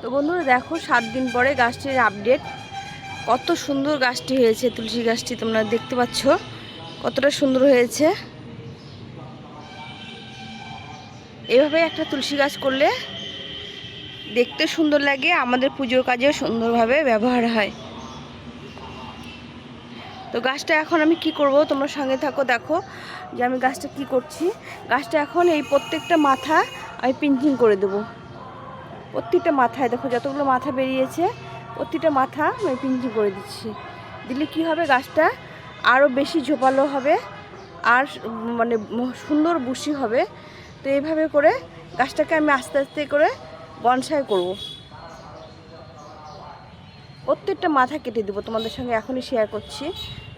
তো বন্ধুরা দেখো, সাত দিন পরে গাছটির আপডেট কত সুন্দর গাছটি হয়েছে, তুলসী গাছটি তোমরা দেখতে পাচ্ছ। কতটা সুন্দর হয়েছে। এভাবে একটা তুলসী গাছ করলে দেখতে সুন্দর লাগে, আমাদের পুজোর কাজেও সুন্দরভাবে ব্যবহার হয়। তো গাছটা এখন আমি কি করব, তোমরা সঙ্গে থাকো, দেখো যে আমি গাছটা কি করছি। গাছটা এখন এই প্রত্যেকটা মাথা আমি পিঞ্চিং করে দেবো। প্রত্যেকটা মাথায়, দেখো যতগুলো মাথা বেরিয়েছে, প্রত্যেকটা মাথা আমি পিঞ্চিং করে দিচ্ছি। দিলে কি হবে গাছটা? আরও বেশি ঝোপালো হবে, আর মানে সুন্দর বুশি হবে। তো এইভাবে করে গাছটাকে আমি আস্তে আস্তে করে বনসাই করব। প্রত্যেকটা মাথা কেটে দেবো, তোমাদের সঙ্গে এখনই শেয়ার করছি।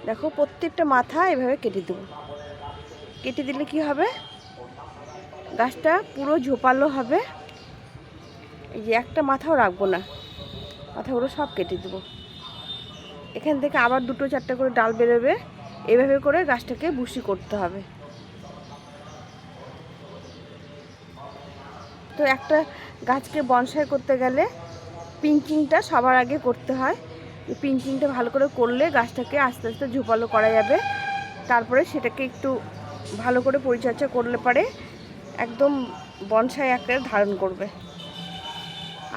দেখো প্রত্যেকটা মাথা এভাবে কেটে দেবো। কেটে দিলে কি হবে? গাছটা পুরো ঝোপালো হবে। এই যে একটা মাথাও রাখব না। মাথাগুলো সব কেটে দেবো। এখান থেকে আবার দুটো চারটে করে ডাল বেরোবে। এভাবে করে গাছটাকে বুশি করতে হবে। তো একটা গাছকে বনসাই করতে গেলে পিঞ্চিংটা সবার আগে করতে হয়। পিঞ্চিংটা ভালো করে করলে গাছটাকে আস্তে আস্তে ঝোপালো করা যাবে। তারপরে সেটাকে একটু ভালো করে পরিচর্যা করলে পারে একদম বনসাই আকারে ধারণ করবে।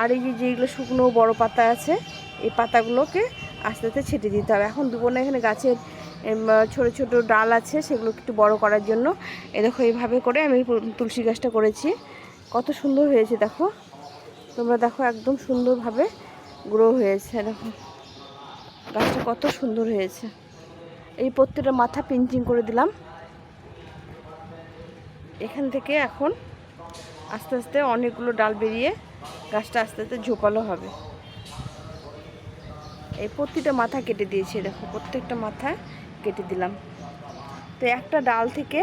আর এই যেগুলো শুকনো বড় পাতা আছে, এই পাতাগুলোকে আস্তে আস্তে ছেটে দিতে হবে। এখন দেবো না, এখানে গাছের ছোট ছোট ডাল আছে, সেগুলোকে একটু বড় করার জন্য। এ দেখো, এইভাবে করে আমি তুলসী গাছটা করেছি। কত সুন্দর হয়েছে, দেখো। তোমরা দেখো, একদম সুন্দরভাবে গ্রো হয়েছে, দেখো। গাছটা কত সুন্দর হয়েছে। এই প্রত্যেকটা মাথা পিঞ্চিং করে দিলাম। এখান থেকে এখন আস্তে আস্তে অনেকগুলো ডাল বেরিয়ে গাছটা আস্তে আস্তে ঝোপালো হবে। এই প্রতিটা মাথা কেটে দিয়েছি, দেখো, প্রত্যেকটা মাথা কেটে দিলাম। তো একটা ডাল থেকে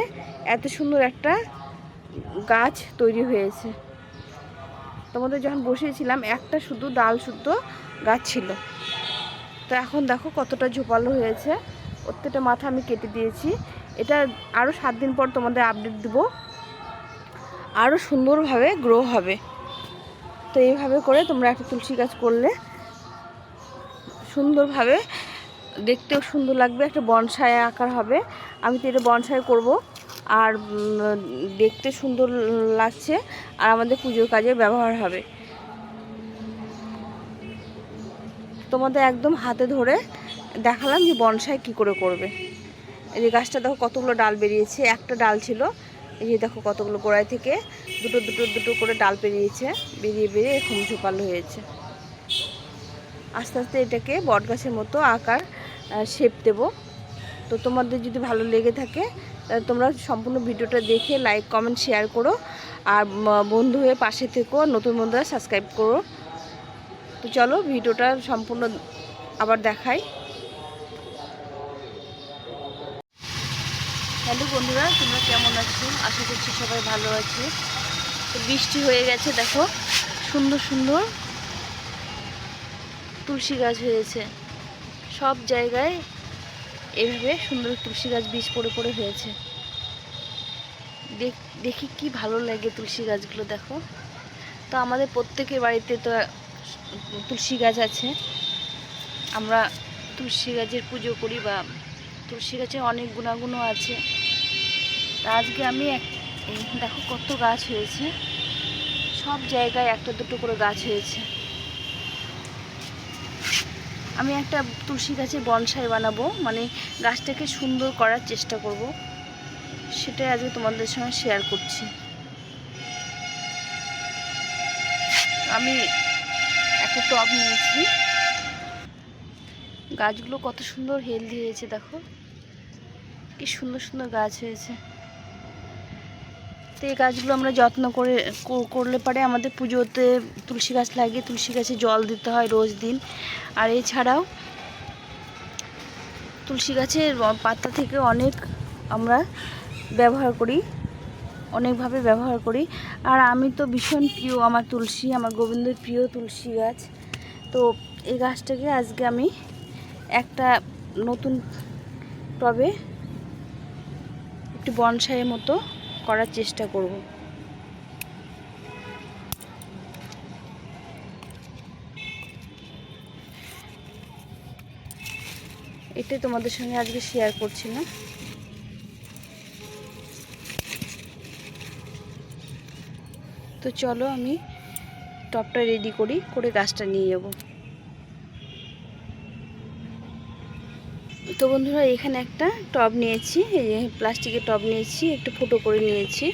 এত সুন্দর একটা গাছ তৈরি হয়েছে। তোমাদের যখন বসিয়েছিলাম, একটা শুধু ডাল শুদ্ধ গাছ ছিল। তো এখন দেখো কতটা ঝোপালো হয়েছে। প্রত্যেকটা মাথা আমি কেটে দিয়েছি। এটা আরও সাত দিন পর তোমাদের আপডেট দেবো। আরও সুন্দরভাবে গ্রো হবে। তো এইভাবে করে তোমরা একটা তুলসী গাছ করলে সুন্দরভাবে, দেখতেও সুন্দর লাগবে, একটা বনসায় আকার হবে। আমি তো এটা বনসায় করব, আর দেখতে সুন্দর লাগছে, আর আমাদের পুজোর কাজে ব্যবহার হবে। তোমাদের একদম হাতে ধরে দেখালাম যে বনসায় কি করে করবে। এই গাছটা দেখো কতগুলো ডাল বেরিয়েছে, একটা ডাল ছিল এই দেখো কতগুলো গোড়ায় থেকে দুটো দুটো দুটো করে ডাল বেরিয়েছে বেরিয়ে বেরিয়ে এরকম ঝোপালো হয়েছে। আস্তে আস্তে এটাকে বট গাছের মতো আকার শেপ দেবো। তো তোমাদের যদি ভালো লেগে থাকে, তাহলে তোমরা সম্পূর্ণ ভিডিওটা দেখে লাইক কমেন্ট শেয়ার করো। আর বন্ধু হয়ে পাশে থেকো, নতুন বন্ধুরা সাবস্ক্রাইব করো। তো চলো, ভিডিওটা সম্পূর্ণ আবার দেখাই। হ্যালো বন্ধুরা, তোমরা কেমন আছো? আশা করছি সবাই ভালো আছে। তো বৃষ্টি হয়ে গেছে, দেখো, সুন্দর সুন্দর তুলসী গাছ হয়েছে। সব জায়গায় এভাবে সুন্দর তুলসী গাছ, বীজ পড়ে পড়ে হয়েছে। দেখ কি ভালো লাগে তুলসী গাছগুলো, দেখো। তো আমাদের প্রত্যেকের বাড়িতে তো তুলসী গাছ আছে। আমরা তুলসী গাছের পুজো করি বা তুলসী গাছের অনেক গুণাগুণও আছে। তা আজকে আমি এক দেখো কত গাছ হয়েছে। সব জায়গায় একটা দুটো করে গাছ হয়েছে। আমি একটা তুলসী গাছের বনসাই বানাবো মানে গাছটাকে সুন্দর করার চেষ্টা করব। সেটাই আজকে তোমাদের সঙ্গে শেয়ার করছি। আমি একটা টব নিয়েছি। গাছগুলো কত সুন্দর হেলদি হয়েছে, দেখো। কি সুন্দর সুন্দর গাছ হয়েছে। তো এই গাছগুলো আমরা যত্ন করে করলে পারে আমাদের পুজোতে তুলসী গাছ লাগিয়ে তুলসী গাছে জল দিতে হয় রোজ দিন। আর এছাড়াও তুলসী গাছের পাতা থেকে অনেক আমরা ব্যবহার করি, অনেকভাবে ব্যবহার করি। আর আমি তো ভীষণ প্রিয় আমার তুলসী, আমার গোবিন্দের প্রিয় তুলসী গাছ। তো এই গাছটাকে আজকে আমি একটা নতুন টবে একটু বনসাইয়ের মতো করার চেষ্টা করব। এটাই তোমাদের সঙ্গে আজকে শেয়ার করছি না তো চলো আমি টপটা রেডি করি, করে গাছটা নিয়ে যাব। তো বন্ধুরা, এখানে একটা টব নিয়েছি। এই যে প্লাস্টিকের টব নিয়েছি, একটু ফুটো করে নিয়েছি।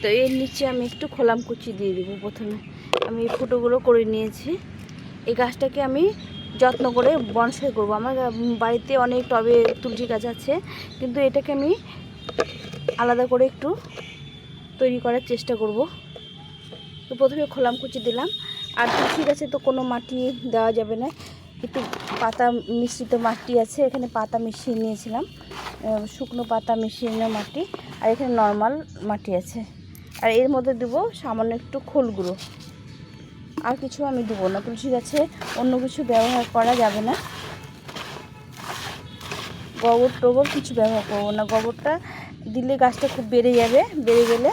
তো এর নিচে আমি একটু খোলাম কুচি দিয়ে দেবো প্রথমে। আমি এই ফুটোগুলো করে নিয়েছি। এই গাছটাকে আমি যত্ন করে বনসাই করব। আমার বাড়িতে অনেক টবে তুলসী গাছ আছে, কিন্তু এটাকে আমি আলাদা করে একটু তৈরি করার চেষ্টা করব। তো প্রথমে খোলাম কুচি দিলাম। আর তুলসী গাছে তো কোনো মাটি দেওয়া যাবে না। একটু পাতা মিশ্রিত মাটি আছে, এখানে পাতা মিশিয়ে নিয়েছিলাম। শুকনো পাতা মিশিয়ে নেওয়া মাটি, আর এখানে নর্মাল মাটি আছে। আর এর মধ্যে দেবো সামান্য একটু খোল গুঁড়ো। আর কিছু আমি দেবো না, তুলসী গাছে অন্য কিছু ব্যবহার করা যাবে না। গোবর টোবর কিছু ব্যবহার করব না, গোবরটা দিলে গাছটা খুব বেড়ে যাবে, বেড়ে গেলে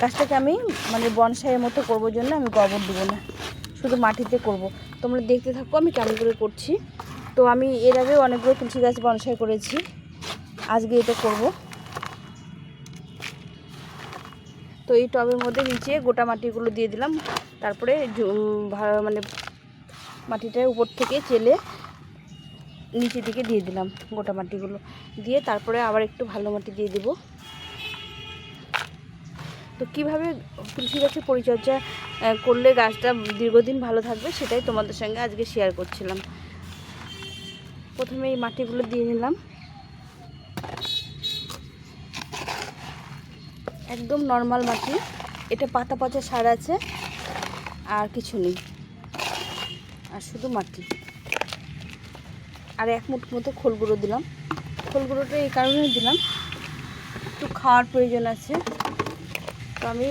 গাছটাকে আমি মানে বনসাইয়ের মতো করব জন্য আমি গোবর দেবো না। শুধু মাটিতে করব। তোমরা দেখতে থাকো, আমি কেমন করে করছি। তো আমি এর আগে অনেকগুলো তুলসী গাছ বনসাই করেছি। আজকে এটা করব। তো এই টবের মধ্যে নিচে গোটা মাটিগুলো দিয়ে দিলাম। তারপরে মানে মাটিটা উপর থেকে চেলে নিচে দিকে দিয়ে দিলাম গোটা মাটিগুলো। দিয়ে তারপরে আবার একটু ভালো মাটি দিয়ে দেবো। তো কীভাবে তুলসী গাছের পরিচর্যা করলে গাছটা দীর্ঘদিন ভালো থাকবে সেটাই তোমাদের সঙ্গে আজকে শেয়ার করছিলাম। প্রথমে এই মাটিগুলো দিয়ে নিলাম। একদম নর্মাল মাটি। এটা পাতা পচা সার আছে, আর কিছু নেই। আর শুধু মাটি। আর এক মুঠ মতো খোল গুঁড়ো দিলাম। খোল গুঁড়োটা এই কারণে দিলাম। একটু খাওয়ার প্রয়োজন আছে। তো আমি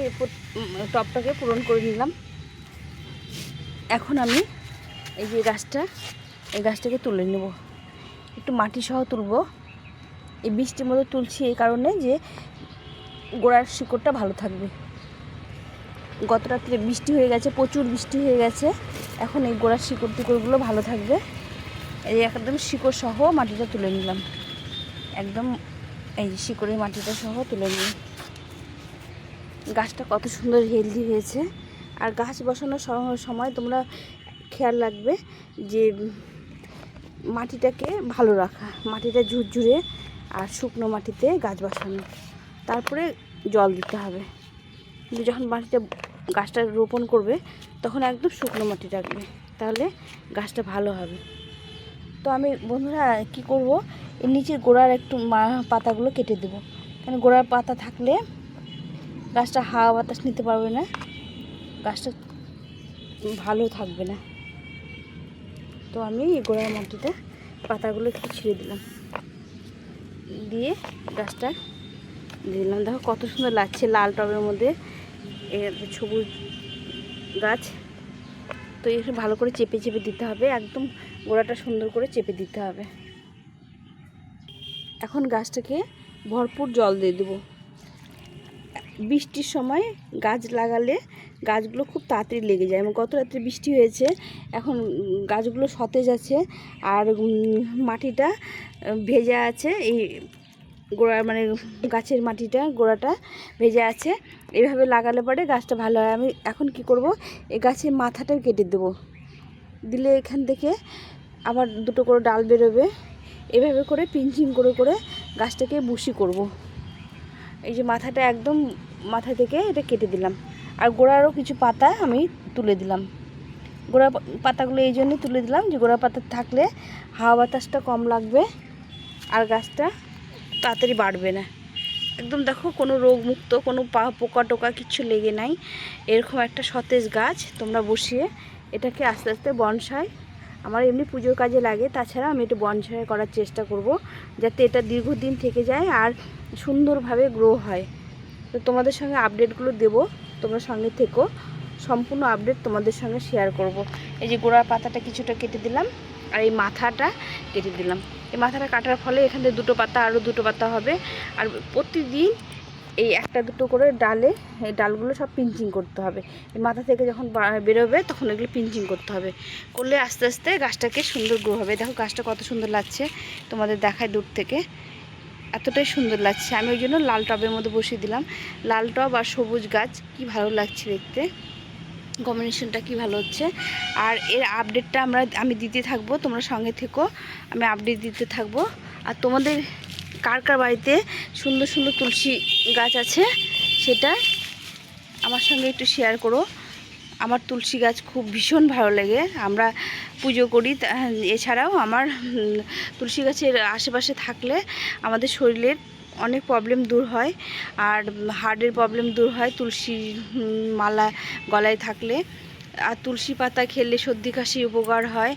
টবটাকে পূরণ করে নিলাম। এখন আমি এই যে গাছটা, এই গাছটাকে তুলে নেব। একটু মাটি সহ তুলবো। এই বৃষ্টির মধ্যে তুলছি এই কারণে যে গোড়ার শিকড়টা ভালো থাকবে। গত রাত্রে বৃষ্টি হয়ে গেছে, প্রচুর বৃষ্টি হয়ে গেছে। এখন এই গোড়ার শিকড় টিকড়গুলো ভালো থাকবে। এই একদম শিকড় সহ মাটিটা তুলে নিলাম। একদম এই শিকড়ের মাটিটা সহ তুলে নিলাম। গাছটা কত সুন্দর হেলদি হয়েছে। আর গাছ বসানোর সময় তোমরা খেয়াল রাখবে যে মাটিটাকে ভালো রাখা, মাটিটা ঝুরঝুরে আর শুকনো মাটিতে গাছ বসানো। তারপরে জল দিতে হবে। কিন্তু যখন মাটিটা গাছটা রোপণ করবে, তখন একদম শুকনো মাটি রাখবে, তাহলে গাছটা ভালো হবে। তো আমি, বন্ধুরা, কি করব? এর নিচের গোড়ার একটু পাতাগুলো কেটে দেবো। কারণ গোড়ার পাতা থাকলে গাছটা হাওয়া বাতাস নিতে পারবে না। গাছটা ভালো থাকবে না। তো আমি গোড়ার মাটিটা পাতাগুলো একটু ছিঁড়ে দিলাম। দিয়ে গাছটা দিলাম। দেখো কত সুন্দর লাগছে লাল টবের মধ্যে। সবুজ গাছ। তো একটু ভালো করে চেপে চেপে দিতে হবে। একদম গোড়াটা সুন্দর করে চেপে দিতে হবে। এখন গাছটাকে ভরপুর জল দিয়ে দেবো। বৃষ্টির সময় গাছ লাগালে গাছগুলো খুব তাড়াতাড়ি লেগে যায়। এবং গত রাত্রে বৃষ্টি হয়েছে, এখন গাছগুলো সতেজ আছে আর মাটিটা ভেজা আছে। এই গোড়া মানে গাছের মাটিটা, গোড়াটা ভেজা আছে। এইভাবে লাগালে পরে গাছটা ভালো হয়। আমি এখন কি করব? এই গাছের মাথাটাও কেটে দেবো। দিলে এখান থেকে আবার দুটো করে ডাল বেরোবে। এভাবে করে পিঞ্চিং করে করে গাছটাকে বুশি করব। এই যে মাথাটা একদম মাথা থেকে এটা কেটে দিলাম। আর গোড়ারও কিছু পাতা আমি তুলে দিলাম। গোড়া পাতাগুলো এই জন্যই তুলে দিলাম যে গোড়া পাতা থাকলে হাওয়া বাতাসটা কম লাগবে আর গাছটা তাড়াতাড়ি বাড়বে না। একদম দেখো কোনো রোগমুক্ত, কোনো পা পোকা টোকা কিচ্ছু লেগে নাই। এরকম একটা সতেজ গাছ, তোমরা বসিয়ে এটাকে আস্তে আস্তে বনসাই। আমার এমনি পুজোর কাজে লাগে, তাছাড়া আমি একটু বনসাই করার চেষ্টা করব যাতে এটা দীর্ঘদিন থেকে যায় আর সুন্দরভাবে গ্রো হয়। তো তোমাদের সঙ্গে আপডেটগুলো দেবো, তোমরা সঙ্গে থেকো। সম্পূর্ণ আপডেট তোমাদের সঙ্গে শেয়ার করব। এই যে গোড়ার পাতাটা কিছুটা কেটে দিলাম, আর এই মাথাটা কেটে দিলাম। এই মাথাটা কাটার ফলে এখান দুটো পাতা আরও দুটো পাতা হবে। আর প্রতিদিন এই একটা দুটো করে ডালে এই ডালগুলো সব পিঞ্চিং করতে হবে। এই মাথা থেকে যখন বেরোবে তখন এগুলো পিঞ্চিং করতে হবে। করলে আস্তে আস্তে গাছটাকে সুন্দর গ্রো হবে। দেখো গাছটা কত সুন্দর লাগছে তোমাদের দেখায় দূর থেকে। এতটাই সুন্দর লাগছে। আমি ওই জন্য লাল টবের মধ্যে বসিয়ে দিলাম। লাল টব আর সবুজ গাছ, কি ভালো লাগছে দেখতে। কম্বিনেশনটা কি ভালো হচ্ছে। আর এর আপডেটটা আমরা, আমি দিতে থাকব, তোমরা সঙ্গে থেকো। আমি আপডেট দিতে থাকব। আর তোমাদের কার কার বাড়িতে সুন্দর সুন্দর তুলসী গাছ আছে, সেটা আমার সঙ্গে একটু শেয়ার করো। আমার তুলসী গাছ খুব ভীষণ ভালো লাগে। আমরা পুজো করি এছাড়াও আমার তুলসী গাছের আশেপাশে থাকলে আমাদের শরীরের অনেক প্রবলেম দূর হয়। আর হার্টের প্রবলেম দূর হয় তুলসী মালা গলায় থাকলে। আর তুলসী পাতা খেলে সর্দি কাশি উপকার হয়।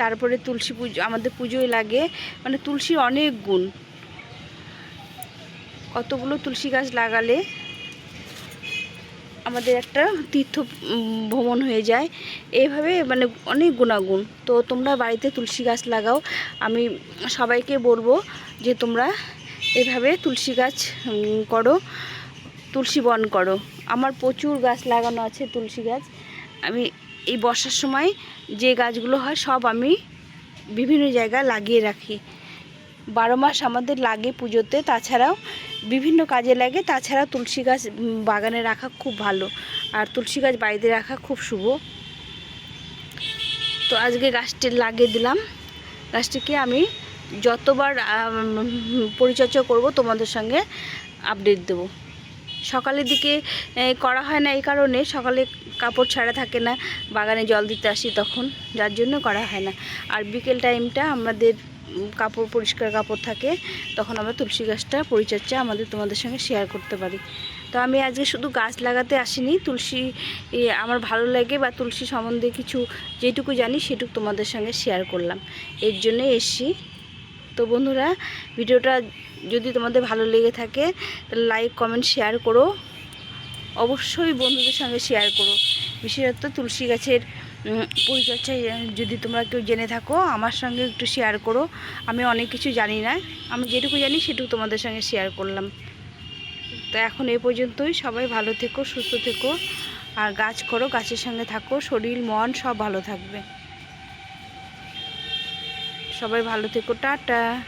তারপরে তুলসী পুজো, আমাদের পুজোয় লাগে মানে তুলসীর অনেক গুণ। কতগুলো তুলসী গাছ লাগালে আমাদের একটা তীর্থ ভ্রমণ হয়ে যায়। এইভাবে মানে অনেক গুণাগুণ। তো তোমরা বাড়িতে তুলসী গাছ লাগাও। আমি সবাইকে বলব যে তোমরা এভাবে তুলসী গাছ করো, তুলসী বন করো। আমার প্রচুর গাছ লাগানো আছে তুলসী গাছ। আমি এই বর্ষার সময় যে গাছগুলো হয় সব আমি বিভিন্ন জায়গায় লাগিয়ে রাখি। বারো মাস আমাদের লাগে পুজোতে। তাছাড়াও বিভিন্ন কাজে লাগে, তাছাড়া তুলসী গাছ বাগানে রাখা খুব ভালো। আর তুলসী গাছ বাড়িতে রাখা খুব শুভ। তো আজকে গাছটি লাগিয়ে দিলাম। গাছটিকে আমি যতবার পরিচর্যা করব, তোমাদের সঙ্গে আপডেট দেব। সকালের দিকে করা হয় না এই কারণে, সকালে কাপড় ছাড়া থাকে না, বাগানে জল দিতে আসি তখন, যার জন্য করা হয় না। আর বিকেল টাইমটা আমাদের কাপড়, পরিষ্কার কাপড় থাকে, তখন আমরা তুলসী গাছটা পরিচর্যা আমাদের তোমাদের সঙ্গে শেয়ার করতে পারি। তো আমি আজকে শুধু গাছ লাগাতে আসিনি, তুলসী আমার ভালো লাগে বা তুলসী সম্বন্ধে কিছু যেটুকু জানি সেটুকু তোমাদের সঙ্গে শেয়ার করলাম। এর জন্যে এসছি। তো বন্ধুরা, ভিডিওটা যদি তোমাদের ভালো লেগে থাকে, তাহলে লাইক কমেন্ট শেয়ার করো। অবশ্যই বন্ধুদের সঙ্গে শেয়ার করো। বিশেষত তুলসী গাছের উম, পরিচর্যায় যদি তোমরা কেউ জেনে থাকো আমার সঙ্গে একটু শেয়ার করো। আমি অনেক কিছু জানি না। আমি যেটুকু জানি সেটুকু তোমাদের সঙ্গে শেয়ার করলাম। তো এখন এ পর্যন্তই। সবাই ভালো থেকো সুস্থ থেকো। আর গাছ করো গাছের সঙ্গে থাকো। শরীর মন সব ভালো থাকবে। সবাই ভালো থেকো। টাটা।